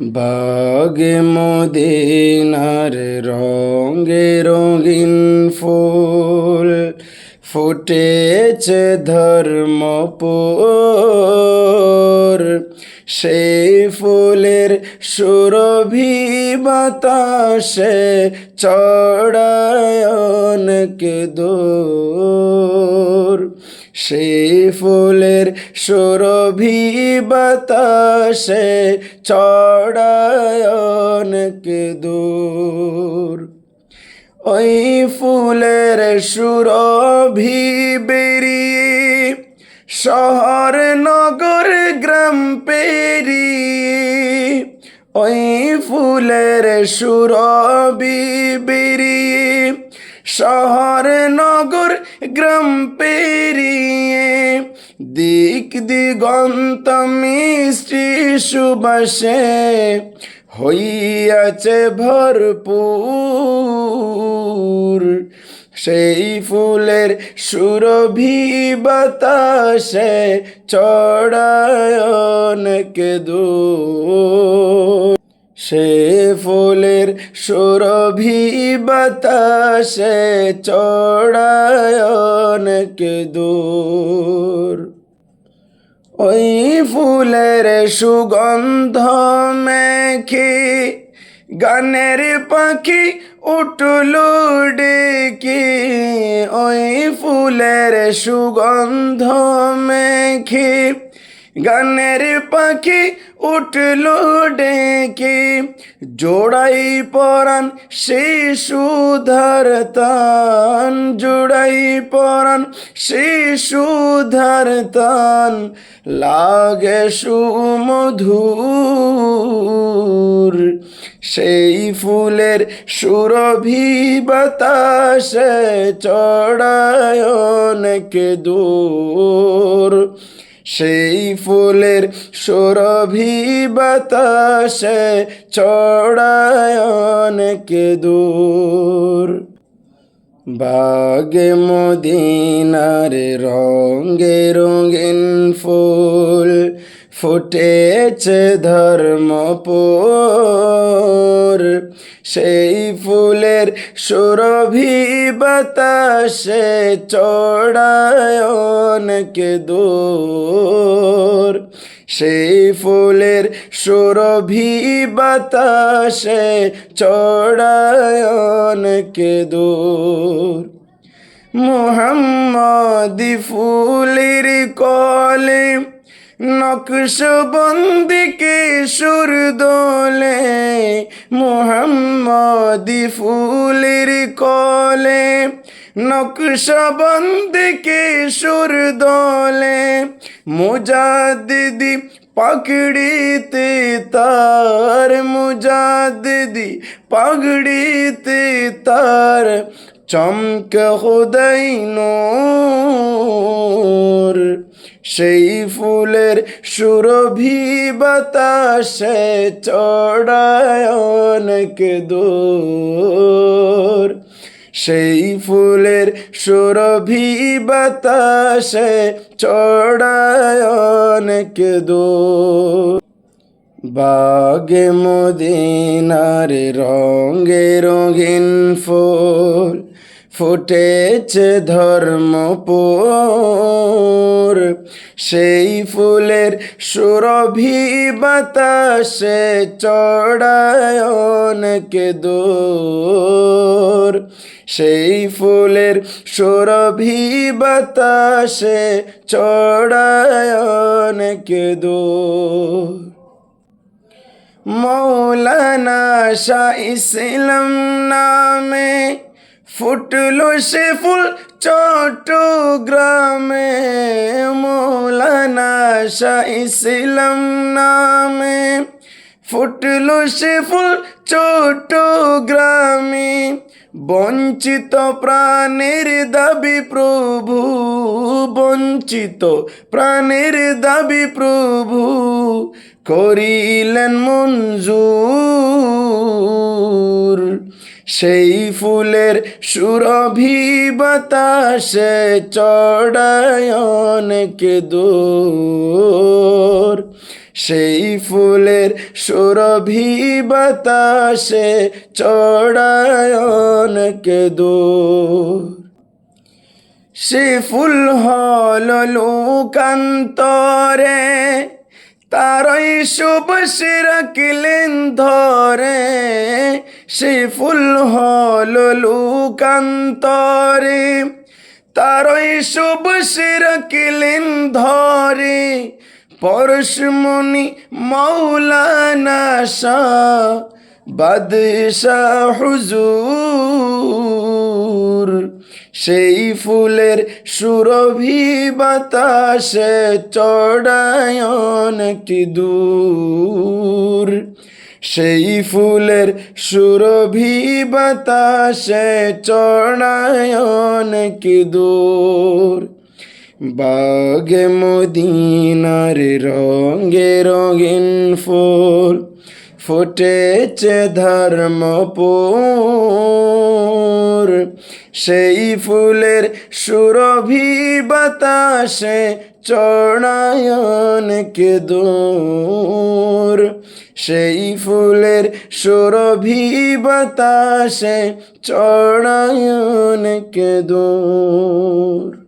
বাগে মদিনার রঙে রঙিন ফুল ফুটেছে ধর্মপুর। সেই ফুলের সুরভি বাতাসে চড়ায়নকে দূর। সেই ফুলের সুরভি বাতাসে অনেক দূর। ওই ফুলের সুরভি বেরিয়ে শহর, নগর, গ্রাম পেরিয়ে ওই ফুলের সুরভি বেরিয়ে শহর, নগর, গ্রাম পেরিয়ে দিক দিগন্ত মিষ্টি সুবাসে হইয়াছে ভরপুর। সেই ফুলের সুরভি বাতাসে চড়ায় অনেক দূর। সে ফুলের সুরভি বাতাসে চড়ায় অনেক দূর। ওই ফুলের সুগন্ধ মেখে গানের পাখি উঠল ডেকে। ওই ফুলের সুগন্ধ মেখে গানের পাখি উঠল ডেকে, জোড়াই পরাণ শিশুধার তান, জোড়াই পরাণ শিশুধার তান, লাগে সুমধুর। সেই ফুলের সুরভি বাতাসে চড়ায় অনেক দূর। সেই ফুলের সুরভি বাতাসে চড়ায় অনেক দূর। বাগে মদিনার রঙে রঙিন ফুল ফুটেছে ধর্মপুর। সেই ফুলের সুরভি বাতাসে চড়ায় অনেক দূর। সেই ফুলের সুরভি বাতাসে চড়ায় অনেক দূর। মোহাম্মদি ফুলের কলে নকশবন্দিকে সুর দোলে মোহাম্মদি ফুলের কলে নকশবন্দিকে সুর দোলে মুজাদিদি পাগড়িতে তার মুজাদিদি পাগড়িতে তার, চমক খুদাই নূর। সেই ফুলের সুরভি বাতাসে চড়ায় অনেক দূর। সেই ফুলের সুরভি বাতাসে চড়ায় অনেক দূর। বাগে মদিনার রঙে রঙিন ফুল ফুটেছে ধর্মপুর। সেই ফুলের সুরভি বাতাসে চড়ায় দূর। সেই ফুলের সুরভি বাতাসে চড়ায় অনেক দূর। মৌলানা শাহ ইসলাম নামে ফুটলো সে ফুল চট্টগ্রামে, মৌলানা শাহ ইসলাম নামে। ফুটলো সে ফুল চট্টগ্রামে, বঞ্চিত প্রাণের দাবি প্রভু, বঞ্চিত প্রাণের দাবি প্রভু, করিলেন মঞ্জুর সেই ফুলের সুরভি বাতাসে চড়ায় অনেক দূর। সেই ফুলের সুরভি বাতাসে চড়ায় অনেক দূর। সে ফুল হল লোকান্তরে তারই শুভ রাখলেন ধরে সে ফুল হল লোকান্তরে। তারই শুভ রাখলেন ধরে পরশমণি মৌলানা শাহ বাদশাহ হুজুর। সেই ফুলের সুরভি বাতাসে চড়ায় অনেকটি দূর। সেই ফুলের সুরভি বাতাসে চড়ায় অনেক দূর। বাগে মদিনার রঙে রঙিন ফুল ফুটেছে ধর্মপুর। সেই ফুলের সুরভি বাতাসে চড়ায়ন কে দূর। সেই ফুলের সুরভি বাতাসে চড়ায়ন কে দূর।